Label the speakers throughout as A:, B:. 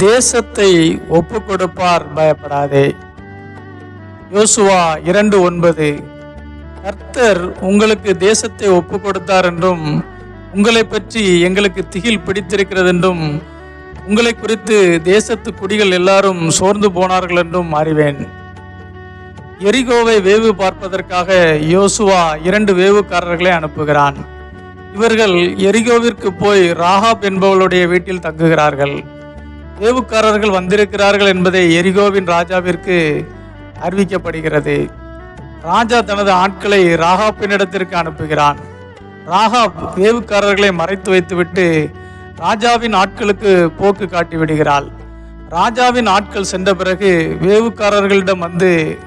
A: தேசத்தை ஒப்பு கொடுப்பார் பயப்படாதே. யோசுவா இரண்டு ஒன்பது. கர்த்தர் உங்களுக்கு தேசத்தை ஒப்பு கொடுத்தார் என்றும் உங்களை பற்றி எங்களுக்கு திகில் பிடித்திருக்கிறது என்றும் உங்களை குறித்து தேசத்து குடிகள் எல்லாரும் சோர்ந்து போனார்கள் என்றும் அறிவேன். எரிகோவை வேவு பார்ப்பதற்காக யோசுவா இரண்டு வேவுக்காரர்களை அனுப்புகிறான். இவர்கள் எரிகோவிற்கு போய் ராகாப் என்பவளுடைய வீட்டில் தங்குகிறார்கள். வேவுக்காரர்கள் வந்திருக்கிறார்கள் என்பதை எரிகோவின் ராஜாவிற்கு அறிவிக்கப்படுகிறது. ராஜா தனது ஆட்களை ராகாப்பினிடத்திற்கு அனுப்புகிறான். ராகாப் வேவுக்காரர்களை மறைத்து வைத்துவிட்டு ராஜாவின் ஆட்களுக்கு போக்கு காட்டி விடுகிறாள். ராஜாவின் ஆட்கள் சென்ற பிறகு வேவுக்காரர்களிடம் வந்து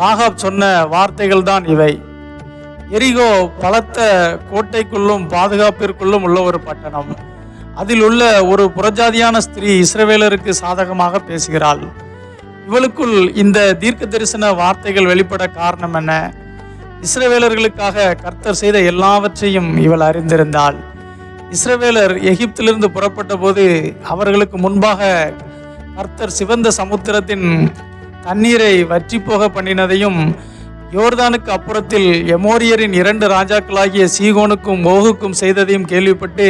A: ராகாப் சொன்ன வார்த்தைகள் தான் இவை. எரிகோ பலத்த கோட்டைக்குள்ளும் பாதுகாப்பிற்குள்ளும் உள்ள ஒரு பட்டணம். அதில் உள்ள ஒரு புறஜாதியான ஸ்திரீ இஸ்ரவேலருக்கு சாதகமாக பேசுகிறாள். இவளுக்குள் இந்த தீர்க்க தரிசன வார்த்தைகள் வெளிப்பட காரணம் என்ன? இஸ்ரவேலர்களுக்காக கர்த்தர் செய்த எல்லாவற்றையும் இவள் அறிந்திருந்தாள். இஸ்ரவேலர் எகிப்திலிருந்து புறப்பட்ட போது அவர்களுக்கு முன்பாக கர்த்தர் சிவந்த சமுத்திரத்தின் தண்ணீரை வற்றி போக பண்ணினதையும் யோர்தானுக்கு அப்புறத்தில் எமோரியரின் இரண்டு ராஜாக்களாகிய சீகோனுக்கும் ஓகுக்கும் செய்ததையும் கேள்விப்பட்டு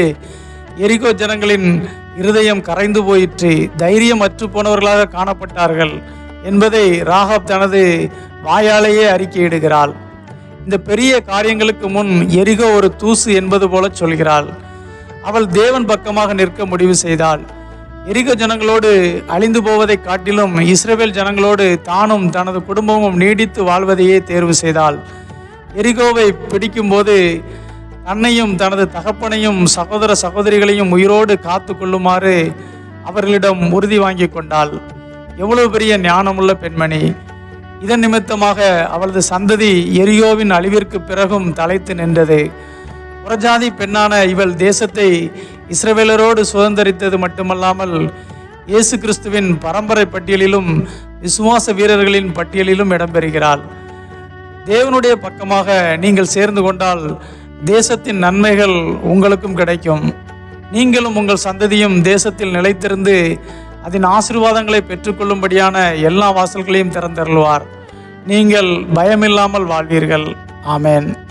A: எரிகோ ஜனங்களின் இருதயம் கரைந்து போயிற்று. தைரியம் அற்று போனவர்களாக காணப்பட்டார்கள் என்பதை ராகாப் தனது வாயாலேயே அறிக்கையிடுகிறாள். இந்த பெரிய காரியங்களுக்கு முன் எரிகோ ஒரு தூசு என்பது போல சொல்கிறாள். அவள் தேவன் பக்கமாக நிற்க முடிவு செய்தாள். எரிகோ ஜனங்களோடு அழிந்து போவதை காட்டிலும் இஸ்ரேல் ஜனங்களோடு தானும் தனது குடும்பமும் நீடித்து வாழ்வதையே தேர்வு செய்தாள். எரிகோவை பிடிக்கும்போது தன்னையும் தனது தகப்பனையும் சகோதர சகோதரிகளையும் உயிரோடு காத்து கொள்ளுமாறு அவர்களிடம் உறுதி வாங்கி கொண்டாள். எவ்வளவு பெரிய ஞானமுள்ள பெண்மணி. இதன் நிமித்தமாக அவளது சந்ததி எரியோவின் அழிவிற்கு பிறகும் தலைத்து நின்றது. புறஜாதி பெண்ணான இவள் தேசத்தை இஸ்ரவேலரோடு சுதந்திரித்தது மட்டுமல்லாமல் இயேசு கிறிஸ்துவின் பரம்பரை பட்டியலிலும் விசுவாச வீரர்களின் பட்டியலிலும் இடம்பெறுகிறாள். தேவனுடைய பக்கமாக நீங்கள் சேர்ந்து கொண்டால் தேசத்தின் நன்மைகள் உங்களுக்கும் கிடைக்கும். நீங்களும் உங்கள் சந்ததியும் தேசத்தில் நிலைத்திருந்து அதன் ஆசீர்வாதங்களை பெற்றுக்கொள்ளும்படியான எல்லா வாசல்களையும் திறந்தருள்வார். நீங்கள் பயமில்லாமல் வாழ்வீர்கள். ஆமேன்.